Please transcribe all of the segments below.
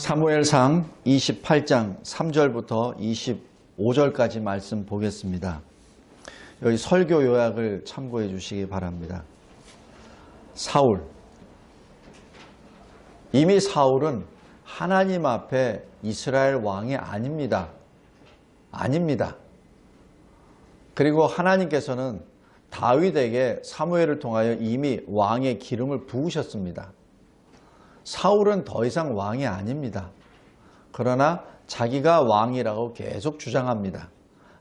사무엘상 28장 3절부터 25절까지 말씀 보겠습니다. 여기 설교 요약을 참고해 주시기 바랍니다. 사울. 이미 사울은 하나님 앞에 이스라엘 왕이 아닙니다. 아닙니다. 그리고 하나님께서는 다윗에게 사무엘을 통하여 이미 왕의 기름을 부으셨습니다. 사울은 더 이상 왕이 아닙니다. 그러나 자기가 왕이라고 계속 주장합니다.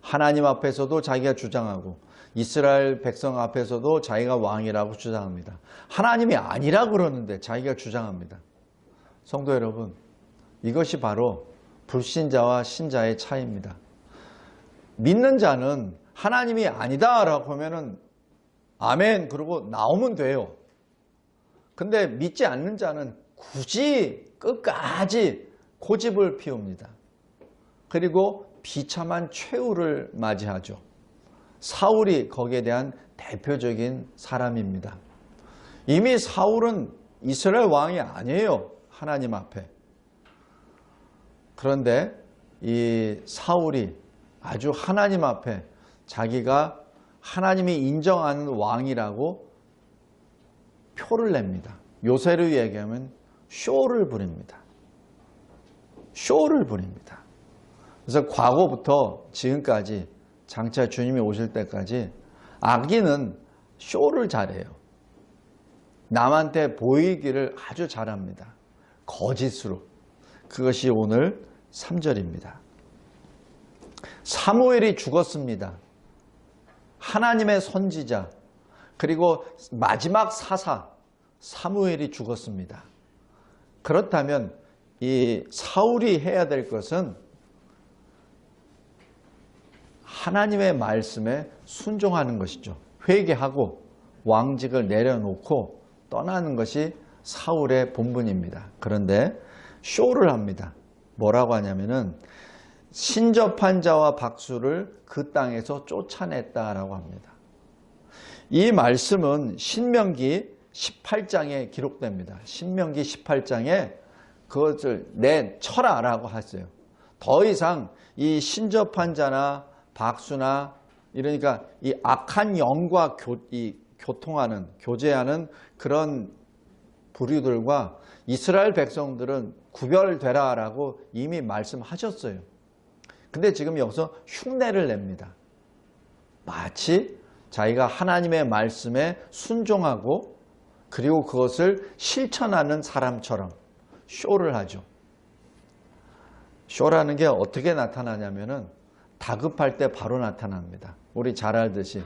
하나님 앞에서도 자기가 주장하고 이스라엘 백성 앞에서도 자기가 왕이라고 주장합니다. 하나님이 아니라 그러는데 자기가 주장합니다. 성도 여러분, 이것이 바로 불신자와 신자의 차이입니다. 믿는 자는 하나님이 아니다라고 하면은 아멘 그러고 나오면 돼요. 근데 믿지 않는 자는 굳이 끝까지 고집을 피웁니다. 그리고 비참한 최후를 맞이하죠. 사울이 거기에 대한 대표적인 사람입니다. 이미 사울은 이스라엘 왕이 아니에요. 하나님 앞에. 그런데 이 사울이 아주 하나님 앞에 자기가 하나님이 인정하는 왕이라고 표를 냅니다. 요새로 얘기하면 쇼를 부립니다. 쇼를 부립니다. 그래서 과거부터 지금까지 장차 주님이 오실 때까지 악인은 쇼를 잘해요. 남한테 보이기를 아주 잘합니다. 거짓으로. 그것이 오늘 3절입니다. 사무엘이 죽었습니다. 하나님의 선지자, 그리고 마지막 사사, 사무엘이 죽었습니다. 그렇다면 이 사울이 해야 될 것은 하나님의 말씀에 순종하는 것이죠. 회개하고 왕직을 내려놓고 떠나는 것이 사울의 본분입니다. 그런데 쇼를 합니다. 뭐라고 하냐면은 신접한 자와 박수를 그 땅에서 쫓아냈다라고 합니다. 이 말씀은 신명기 18장에 기록됩니다. 신명기 18장에 그것을 내쳐라라고 했어요. 더 이상 이 신접한 자나 박수나 이러니까 이 악한 영과 교, 이 교통하는 교제하는 그런 부류들과 이스라엘 백성들은 구별되라라고 이미 말씀하셨어요. 근데 지금 여기서 흉내를 냅니다. 마치 자기가 하나님의 말씀에 순종하고 그리고 그것을 실천하는 사람처럼 쇼를 하죠. 쇼라는 게 어떻게 나타나냐면은 다급할 때 바로 나타납니다. 우리 잘 알듯이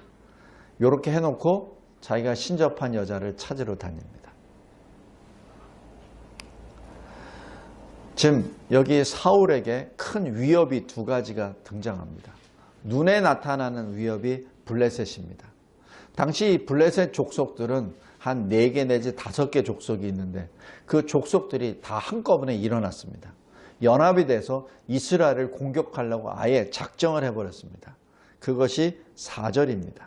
이렇게 해놓고 자기가 신접한 여자를 찾으러 다닙니다. 지금 여기 사울에게 큰 위협이 두 가지가 등장합니다. 눈에 나타나는 위협이 블레셋입니다. 당시 블레셋 족속들은 한 4개 내지 5개 족속이 있는데 그 족속들이 다 한꺼번에 일어났습니다. 연합이 돼서 이스라엘을 공격하려고 아예 작정을 해버렸습니다. 그것이 4절입니다.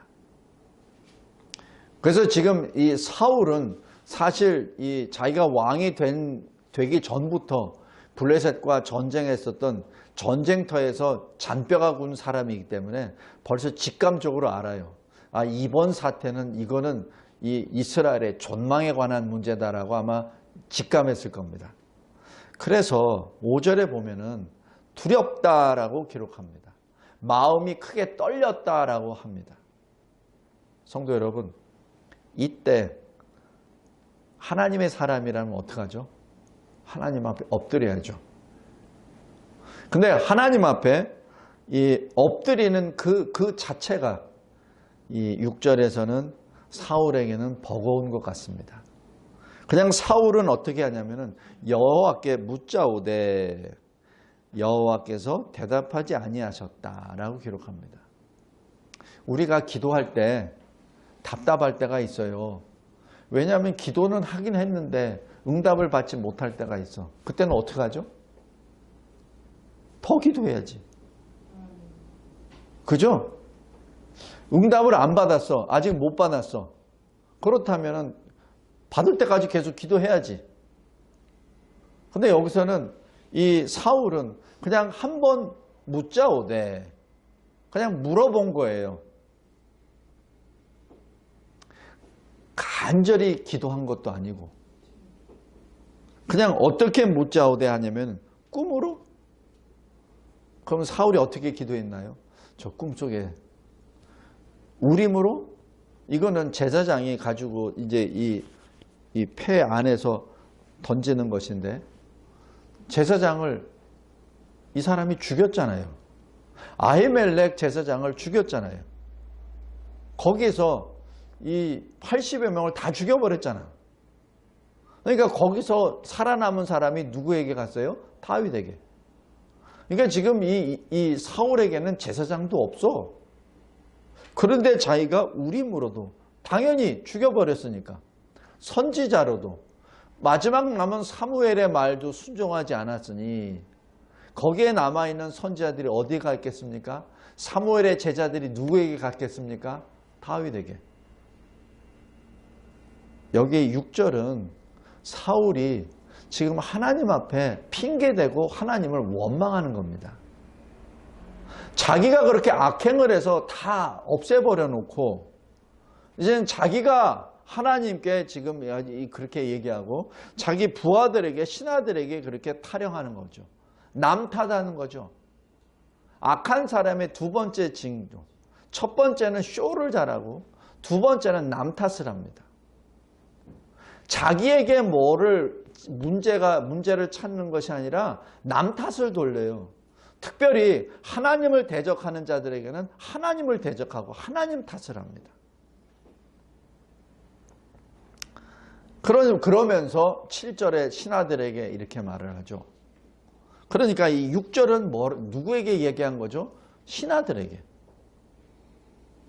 그래서 지금 이 사울은 사실 이 자기가 왕이 된, 되기 전부터 블레셋과 전쟁했었던 전쟁터에서 잔뼈가 군 사람이기 때문에 벌써 직감적으로 알아요. 아, 이번 사태는 이거는 이 이스라엘의 존망에 관한 문제다라고 아마 직감했을 겁니다. 그래서 5절에 보면은 두렵다라고 기록합니다. 마음이 크게 떨렸다라고 합니다. 성도 여러분, 이때 하나님의 사람이라면 어떡하죠? 하나님 앞에 엎드려야죠. 근데 하나님 앞에 이 엎드리는 그, 그 자체가 이 6절에서는 사울에게는 버거운 것 같습니다. 그냥 사울은 어떻게 하냐면은 여호와께 묻자오되 여호와께서 대답하지 아니하셨다라고 기록합니다. 우리가 기도할 때 답답할 때가 있어요. 왜냐하면 기도는 하긴 했는데 응답을 받지 못할 때가 있어. 그때는 어떻게 하죠? 더 기도해야지. 그죠? 응답을 안 받았어. 아직 못 받았어. 그렇다면 받을 때까지 계속 기도해야지. 근데 여기서는 이 사울은 그냥 한 번 묻자 오되 그냥 물어본 거예요. 간절히 기도한 것도 아니고 그냥 어떻게 묻자 오되 하냐면 꿈으로 그럼 사울이 어떻게 기도했나요? 저 꿈속에 우림으로 이거는 제사장이 가지고 이제 이 이 폐 안에서 던지는 것인데 제사장을 이 사람이 죽였잖아요. 아히멜렉 제사장을 죽였잖아요. 거기서 이 80여 명을 다 죽여버렸잖아. 그러니까 거기서 살아남은 사람이 누구에게 갔어요? 다윗에게. 그러니까 지금 이, 이 사울에게는 제사장도 없어. 그런데 자기가 우림으로도 당연히 죽여버렸으니까 선지자로도 마지막 남은 사무엘의 말도 순종하지 않았으니 거기에 남아있는 선지자들이 어디 갔겠습니까? 사무엘의 제자들이 누구에게 갔겠습니까? 다윗에게. 여기 6절은 사울이 지금 하나님 앞에 핑계대고 하나님을 원망하는 겁니다. 자기가 그렇게 악행을 해서 다 없애버려 놓고 이제는 자기가 하나님께 지금 그렇게 얘기하고 자기 부하들에게 신하들에게 그렇게 타령하는 거죠. 남 탓하는 거죠. 악한 사람의 두 번째 징조. 첫 번째는 쇼를 잘하고 두 번째는 남 탓을 합니다. 자기에게 뭐를 문제가 문제를 찾는 것이 아니라 남 탓을 돌려요. 특별히 하나님을 대적하는 자들에게는 하나님을 대적하고 하나님 탓을 합니다. 그러, 그러면서 7절에 신하들에게 이렇게 말을 하죠. 그러니까 이 6절은 뭐, 누구에게 얘기한 거죠? 신하들에게.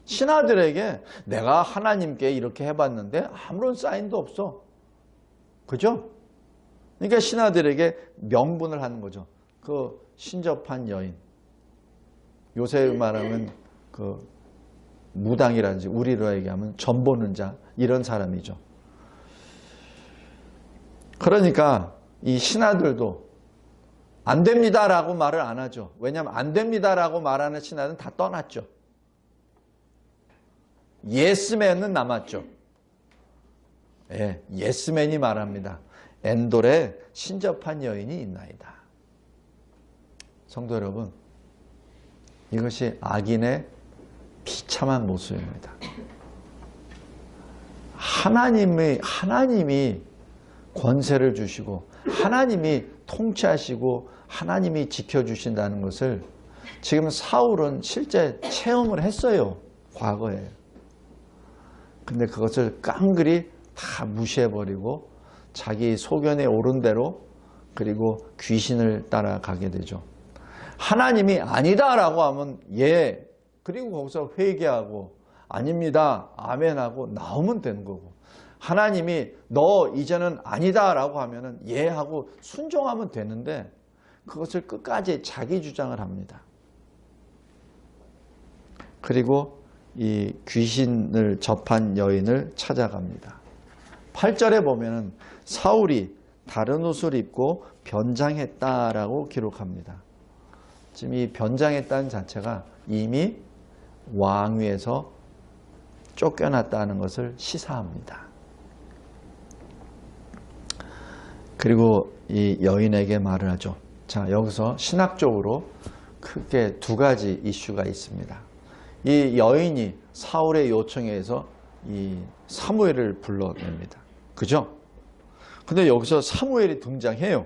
신하들에게 내가 하나님께 이렇게 해봤는데 아무런 사인도 없어. 그죠? 그러니까 신하들에게 명분을 하는 거죠. 그 신접한 여인. 요새 말하면 그 무당이라든지 우리로 얘기하면 전 보는 자 이런 사람이죠. 그러니까 이 신하들도 안 됩니다라고 말을 안 하죠. 왜냐하면 안 됩니다라고 말하는 신하는 다 떠났죠. 예스맨은 남았죠. 예, 예스맨이 말합니다. 엔돌에 신접한 여인이 있나이다. 성도 여러분, 이것이 악인의 비참한 모습입니다. 하나님의, 하나님이 권세를 주시고, 하나님이 통치하시고, 하나님이 지켜주신다는 것을 지금 사울은 실제 체험을 했어요. 과거에. 근데 그것을 깡그리 다 무시해버리고 자기 소견에 오른 대로 그리고 귀신을 따라가게 되죠. 하나님이 아니다라고 하면 예. 그리고 거기서 회개하고 아닙니다. 아멘하고 나오면 되는 거고. 하나님이 너 이제는 아니다라고 하면은 예 하고 순종하면 되는데 그것을 끝까지 자기 주장을 합니다. 그리고 이 귀신을 접한 여인을 찾아갑니다. 8절에 보면은 사울이 다른 옷을 입고 변장했다라고 기록합니다. 지금 이 변장했다는 자체가 이미 왕위에서 쫓겨났다는 것을 시사합니다. 그리고 이 여인에게 말을 하죠. 자, 여기서 신학적으로 크게 두 가지 이슈가 있습니다. 이 여인이 사울의 요청에 의해서 이 사무엘을 불러냅니다. 그죠? 근데 여기서 사무엘이 등장해요.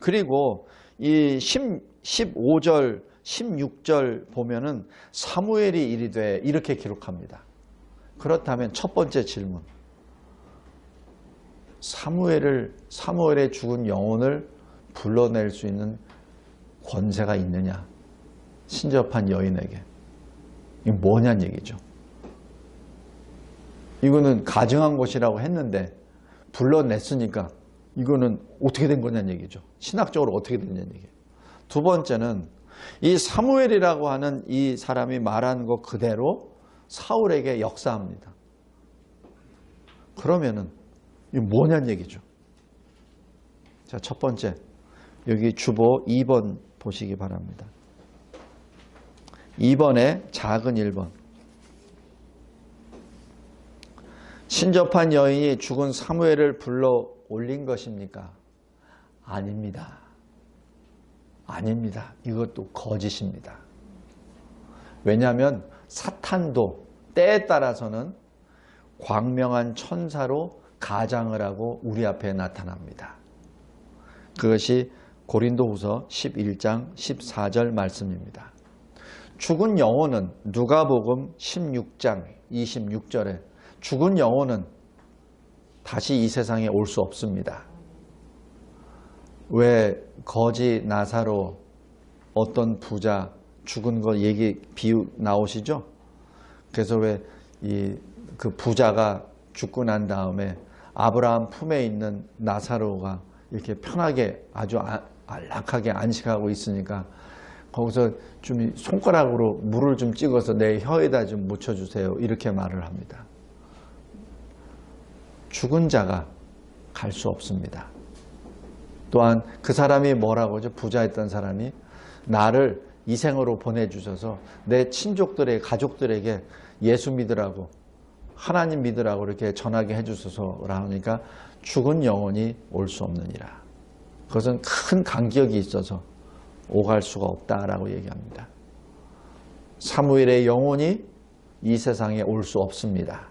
그리고 이 10, 15절, 16절 보면은 사무엘이 이리되 이렇게 기록합니다. 그렇다면 첫 번째 질문. 사무엘을 사무엘의 죽은 영혼을 불러낼 수 있는 권세가 있느냐? 신접한 여인에게. 이 뭐냐는 얘기죠. 이거는 가증한 것이라고 했는데 불러냈으니까 이거는 어떻게 된 거냐는 얘기죠. 신학적으로 어떻게 됐냐는 얘기예요. 두 번째는 이 사무엘이라고 하는 이 사람이 말한 것 그대로 사울에게 역사합니다. 그러면은 이 뭐냐는 얘기죠. 자, 첫 번째. 여기 주보 2번 보시기 바랍니다. 2번에 작은 1번. 신접한 여인이 죽은 사무엘을 불러 올린 것입니까? 아닙니다. 아닙니다. 이것도 거짓입니다. 왜냐하면 사탄도 때에 따라서는 광명한 천사로 가장을 하고 우리 앞에 나타납니다. 그것이 고린도후서 11장 14절 말씀입니다. 죽은 영혼은 누가복음 16장 26절에 죽은 영혼은 다시 이 세상에 올 수 없습니다. 왜 거지 나사로 어떤 부자 죽은 거 얘기 비유 나오시죠? 그래서 왜 이 그 부자가 죽고 난 다음에 아브라함 품에 있는 나사로가 이렇게 편하게 아주 아- 안락하게 안식하고 있으니까 거기서 좀 손가락으로 물을 좀 찍어서 내 혀에다 좀 묻혀주세요. 이렇게 말을 합니다. 죽은 자가 갈 수 없습니다. 또한 그 사람이 뭐라고 하죠? 부자였던 사람이 나를 이 생으로 보내주셔서 내 친족들의 가족들에게 예수 믿으라고 하나님 믿으라고 이렇게 전하게 해주셔서라 하니까 죽은 영혼이 올 수 없느니라. 그것은 큰 간격이 있어서 오갈 수가 없다라고 얘기합니다. 사무엘의 영혼이 이 세상에 올 수 없습니다.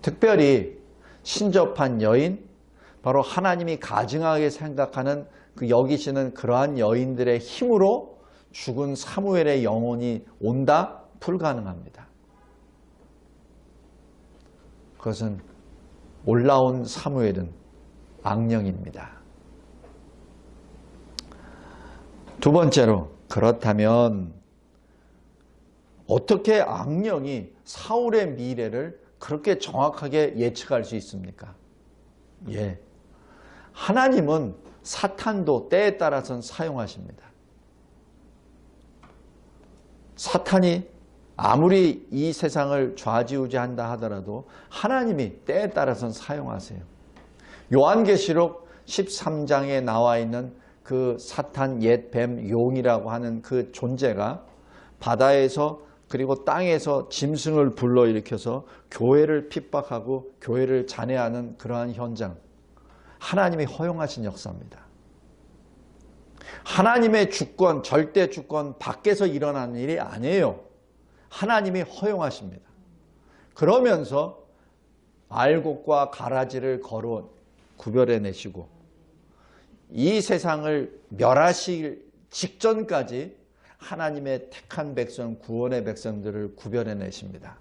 특별히 신접한 여인, 바로 하나님이 가증하게 생각하는 그 여기시는 그러한 여인들의 힘으로 죽은 사무엘의 영혼이 온다 불가능합니다. 그것은 올라온 사무엘은 악령입니다. 두 번째로 그렇다면 어떻게 악령이 사울의 미래를 그렇게 정확하게 예측할 수 있습니까? 예. 하나님은 사탄도 때에 따라서는 사용하십니다. 사탄이 아무리 이 세상을 좌지우지한다 하더라도 하나님이 때에 따라서는 사용하세요. 요한계시록 13장에 나와 있는 그 사탄 옛 뱀 용이라고 하는 그 존재가 바다에서 그리고 땅에서 짐승을 불러일으켜서 교회를 핍박하고 교회를 잔해하는 그러한 현장. 하나님이 허용하신 역사입니다. 하나님의 주권, 절대 주권 밖에서 일어나는 일이 아니에요. 하나님이 허용하십니다. 그러면서 알곡과 가라지를 걸어 구별해내시고 이 세상을 멸하실 직전까지 하나님의 택한 백성, 구원의 백성들을 구별해 내십니다.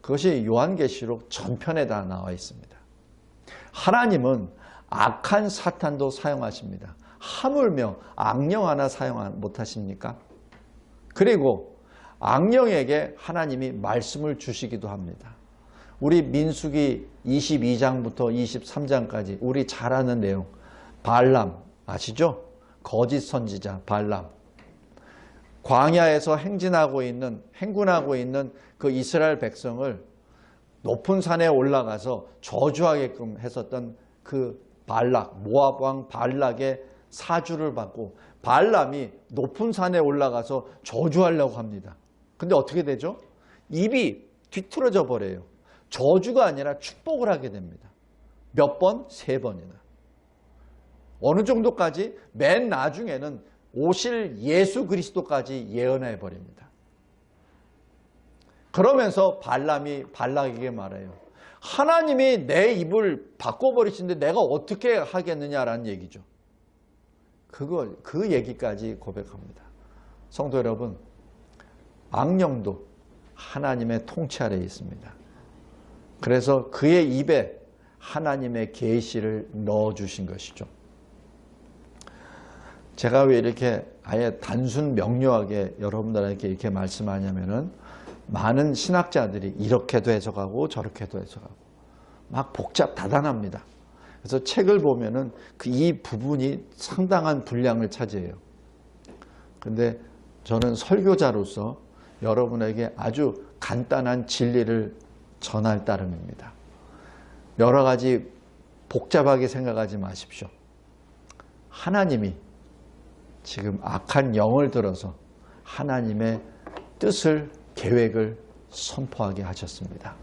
그것이 요한계시록 전편에 다 나와 있습니다. 하나님은 악한 사탄도 사용하십니다. 하물며 악령 하나 사용 못하십니까? 그리고 악령에게 하나님이 말씀을 주시기도 합니다. 우리 민수기 22장부터 23장까지 우리 잘 아는 내용 발람 아시죠? 거짓 선지자 발람 광야에서 행진하고 있는 행군하고 있는 그 이스라엘 백성을 높은 산에 올라가서 저주하게끔 했었던 그 발락 모압 왕 발락의 사주를 받고 발람이 높은 산에 올라가서 저주하려고 합니다. 근데 어떻게 되죠? 입이 뒤틀어져 버려요. 저주가 아니라 축복을 하게 됩니다. 몇 번? 세 번이나. 어느 정도까지? 맨 나중에는 오실 예수 그리스도까지 예언해 버립니다. 그러면서 발람이 발락에게 말해요. 하나님이 내 입을 바꿔버리시는데 내가 어떻게 하겠느냐라는 얘기죠. 그거, 그 얘기까지 고백합니다. 성도 여러분, 악령도 하나님의 통치 아래에 있습니다. 그래서 그의 입에 하나님의 계시를 넣어 주신 것이죠. 제가 왜 이렇게 아예 단순 명료하게 여러분들에게 이렇게 말씀하냐면은 많은 신학자들이 이렇게도 해석하고 저렇게도 해석하고 막 복잡 다단합니다. 그래서 책을 보면은 그 이 부분이 상당한 분량을 차지해요. 근데 저는 설교자로서 여러분에게 아주 간단한 진리를 전할 따름입니다. 여러 가지 복잡하게 생각하지 마십시오. 하나님이 지금 악한 영을 들어서 하나님의 뜻을 계획을 선포하게 하셨습니다.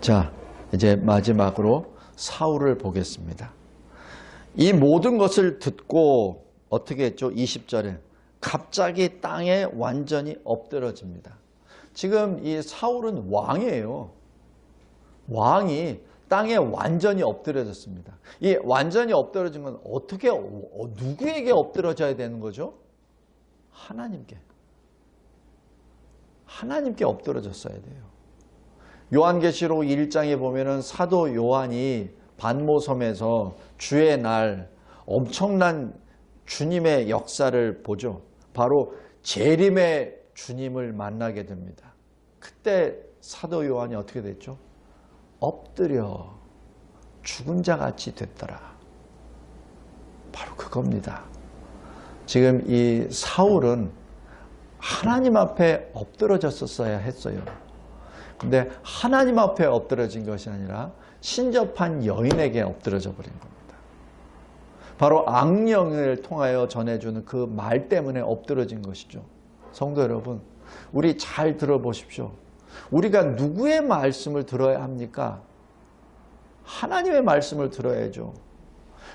자, 이제 마지막으로 사울을 보겠습니다. 이 모든 것을 듣고 어떻게 했죠? 20절에 갑자기 땅에 완전히 엎드러집니다. 지금 이 사울은 왕이에요. 왕이 땅에 완전히 엎드려졌습니다. 이 완전히 엎드러진 건 어떻게 어, 누구에게 엎드러져야 되는 거죠? 하나님께. 하나님께 엎드러졌어야 돼요. 요한계시록 1장에 보면은 사도 요한이 반모섬에서 주의 날 엄청난 주님의 역사를 보죠. 바로 재림의 주님을 만나게 됩니다. 그때 사도 요한이 어떻게 됐죠? 엎드려 죽은 자 같이 됐더라. 바로 그겁니다. 지금 이 사울은 하나님 앞에 엎드러졌었어야 했어요. 근데 하나님 앞에 엎드러진 것이 아니라 신접한 여인에게 엎드러져 버린 겁니다. 바로 악령을 통하여 전해주는 그 말 때문에 엎드러진 것이죠. 성도 여러분, 우리 잘 들어보십시오. 우리가 누구의 말씀을 들어야 합니까? 하나님의 말씀을 들어야죠.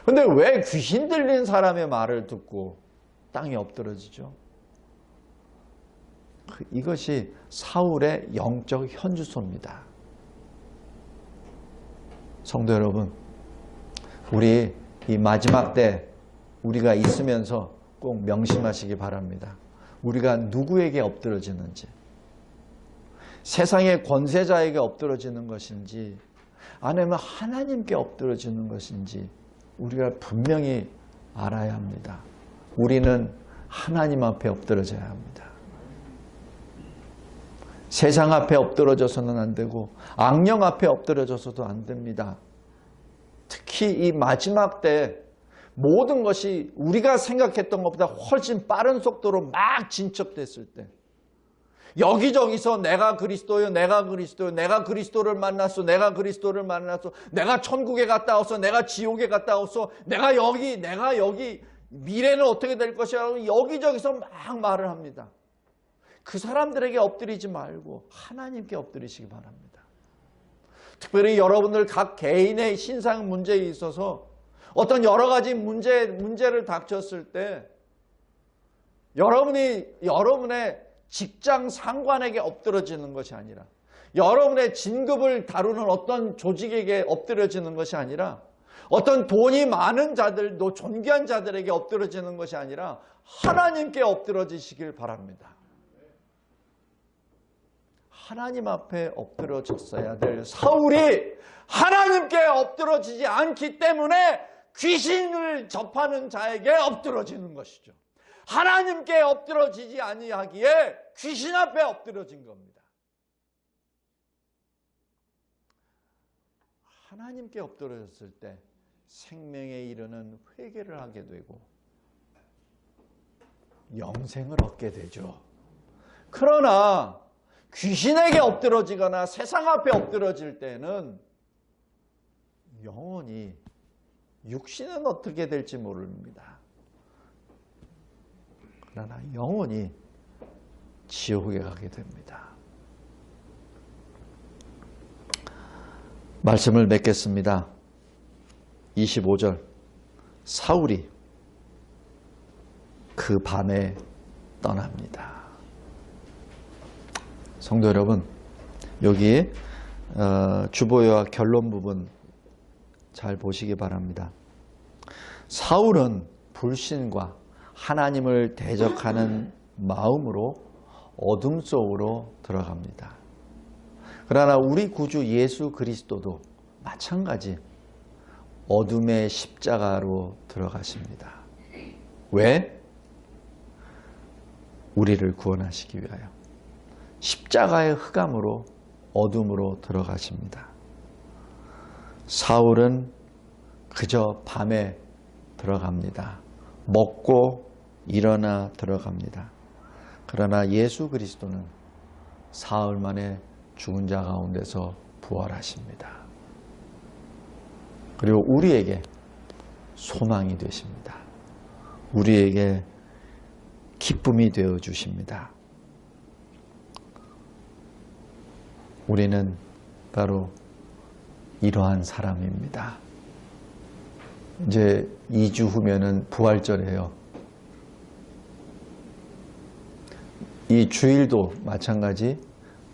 근데 왜 귀신 들린 사람의 말을 듣고 땅에 엎드러지죠? 그 이것이 사울의 영적 현주소입니다. 성도 여러분, 우리 이 마지막 때 우리가 있으면서 꼭 명심하시기 바랍니다. 우리가 누구에게 엎드러지는지, 세상의 권세자에게 엎드러지는 것인지, 아니면 하나님께 엎드러지는 것인지, 우리가 분명히 알아야 합니다. 우리는 하나님 앞에 엎드러져야 합니다. 세상 앞에 엎드러져서는 안 되고 악령 앞에 엎드러져서도 안 됩니다. 특히 이 마지막 때 모든 것이 우리가 생각했던 것보다 훨씬 빠른 속도로 막 진척됐을 때 여기저기서 내가 그리스도요, 내가 그리스도요, 내가 그리스도를 만났어, 내가 그리스도를 만났어, 내가 천국에 갔다 왔어, 내가 지옥에 갔다 왔어, 내가 여기, 내가 여기, 미래는 어떻게 될 것이야, 여기저기서 막 말을 합니다. 그 사람들에게 엎드리지 말고 하나님께 엎드리시기 바랍니다. 특별히 여러분들 각 개인의 신상 문제에 있어서 어떤 여러 가지 문제, 문제를 닥쳤을 때 여러분이, 여러분의 직장 상관에게 엎드러지는 것이 아니라 여러분의 진급을 다루는 어떤 조직에게 엎드려지는 것이 아니라 어떤 돈이 많은 자들 도 존귀한 자들에게 엎드러지는 것이 아니라 하나님께 엎드러지시길 바랍니다. 하나님 앞에 엎드러졌어야 될 사울이 하나님께 엎드러지지 않기 때문에 귀신을 접하는 자에게 엎드러지는 것이죠. 하나님께 엎드러지지 아니하기에 귀신 앞에 엎드러진 겁니다. 하나님께 엎드러졌을 때 생명에 이르는 회개를 하게 되고 영생을 얻게 되죠. 그러나 귀신에게 엎드러지거나 세상 앞에 엎드러질 때는 영원히 육신은 어떻게 될지 모릅니다. 그러나 영원히 지옥에 가게 됩니다. 말씀을 맺겠습니다. 25절 사울이 그 밤에 떠납니다. 성도 여러분, 여기 어, 주보와 결론 부분 잘 보시기 바랍니다. 사울은 불신과 하나님을 대적하는 마음으로 어둠 속으로 들어갑니다. 그러나 우리 구주 예수 그리스도도 마찬가지 어둠의 십자가로 들어가십니다. 왜? 우리를 구원하시기 위하여. 십자가의 흑암으로 어둠으로 들어가십니다. 사울은 그저 밤에 들어갑니다. 먹고 일어나 들어갑니다. 그러나 예수 그리스도는 사흘 만에 죽은 자 가운데서 부활하십니다. 그리고 우리에게 소망이 되십니다. 우리에게 기쁨이 되어 주십니다. 우리는 바로 이러한 사람입니다. 이제 2주 후면은 부활절이에요. 이 주일도 마찬가지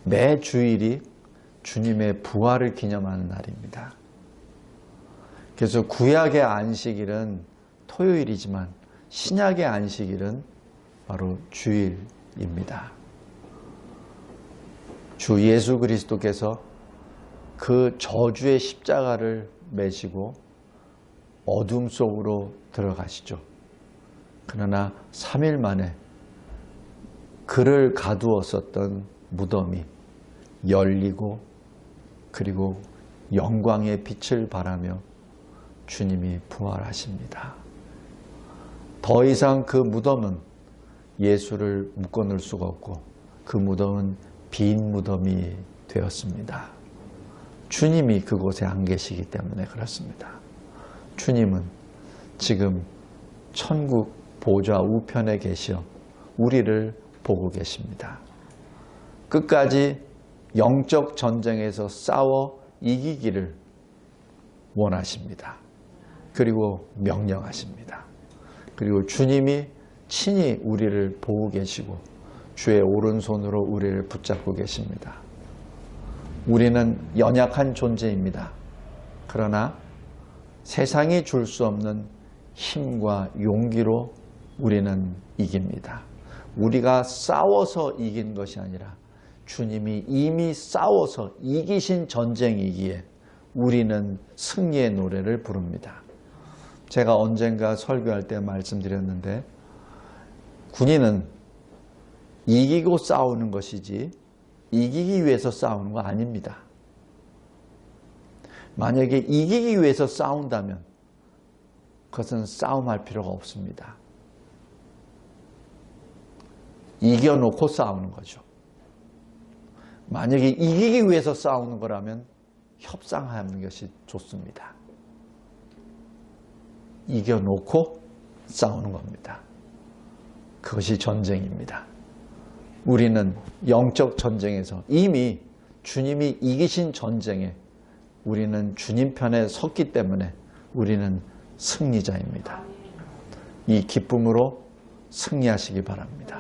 매 주일이 주님의 부활을 기념하는 날입니다. 그래서 구약의 안식일은 토요일이지만 신약의 안식일은 바로 주일입니다. 주 예수 그리스도께서 그 저주의 십자가를 매시고 어둠 속으로 들어가시죠. 그러나 3일 만에 그를 가두었었던 무덤이 열리고 그리고 영광의 빛을 발하며 주님이 부활하십니다. 더 이상 그 무덤은 예수를 묶어놓을 수가 없고 그 무덤은 빈 무덤이 되었습니다. 주님이 그곳에 안 계시기 때문에 그렇습니다. 주님은 지금 천국 보좌 우편에 계시어 우리를 보고 계십니다. 끝까지 영적 전쟁에서 싸워 이기기를 원하십니다. 그리고 명령하십니다. 그리고 주님이 친히 우리를 보고 계시고 주의 오른손으로 우리를 붙잡고 계십니다. 우리는 연약한 존재입니다. 그러나 세상이 줄 수 없는 힘과 용기로 우리는 이깁니다. 우리가 싸워서 이긴 것이 아니라 주님이 이미 싸워서 이기신 전쟁이기에 우리는 승리의 노래를 부릅니다. 제가 언젠가 설교할 때 말씀드렸는데 군인은 이기고 싸우는 것이지 이기기 위해서 싸우는 거 아닙니다. 만약에 이기기 위해서 싸운다면 그것은 싸움할 필요가 없습니다. 이겨놓고 싸우는 거죠. 만약에 이기기 위해서 싸우는 거라면 협상하는 것이 좋습니다. 이겨놓고 싸우는 겁니다. 그것이 전쟁입니다. 우리는 영적 전쟁에서 이미 주님이 이기신 전쟁에 우리는 주님 편에 섰기 때문에 우리는 승리자입니다. 이 기쁨으로 승리하시기 바랍니다.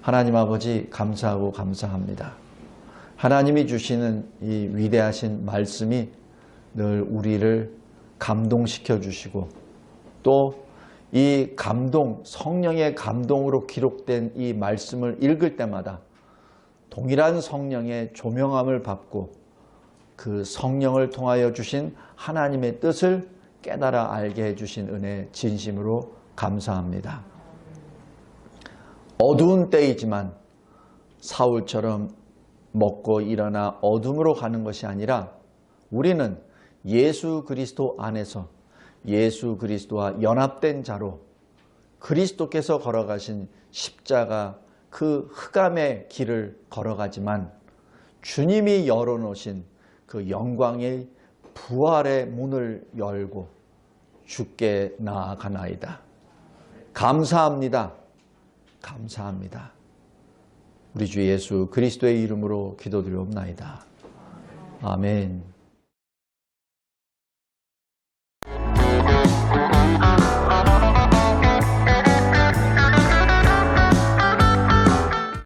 하나님 아버지 감사하고 감사합니다. 하나님이 주시는 이 위대하신 말씀이 늘 우리를 감동시켜 주시고 또 이 감동, 성령의 감동으로 기록된 이 말씀을 읽을 때마다 동일한 성령의 조명함을 받고 그 성령을 통하여 주신 하나님의 뜻을 깨달아 알게 해주신 은혜 진심으로 감사합니다. 어두운 때이지만 사울처럼 먹고 일어나 어둠으로 가는 것이 아니라 우리는 예수 그리스도 안에서 예수 그리스도와 연합된 자로 그리스도께서 걸어가신 십자가 그 흑암의 길을 걸어가지만 주님이 열어놓으신 그 영광의 부활의 문을 열고 죽게 나아가나이다. 감사합니다. 감사합니다. 우리 주 예수 그리스도의 이름으로 기도드리옵나이다. 아멘.